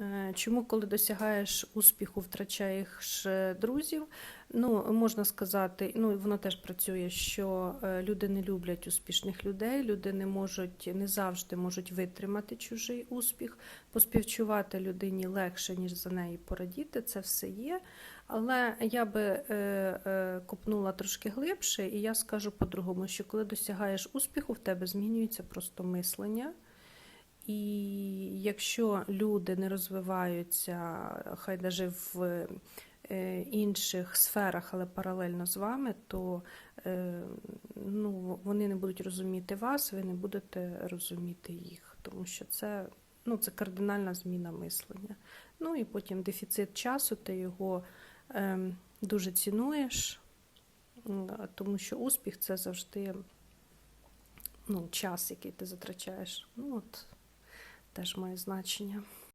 Е, Чому, коли досягаєш успіху, втрачаєш е, друзів? Ну, можна сказати, ну воно теж працює, що е, люди не люблять успішних людей, люди не можуть, не завжди можуть витримати чужий успіх, поспівчувати людині легше, ніж за неї порадіти. Це все є. Але я би е, е, копнула трошки глибше, і я скажу по-другому, що коли досягаєш успіху, в тебе змінюється просто мислення. І якщо люди не розвиваються, хай навіть в е, інших сферах, але паралельно з вами, то е, ну, вони не будуть розуміти вас, ви не будете розуміти їх, тому що це, ну, це кардинальна зміна мислення. Ну і потім дефіцит часу, ти його е, дуже цінуєш, тому що успіх це завжди ну, час, який ти затрачаєш. Ну, от, теж має значення.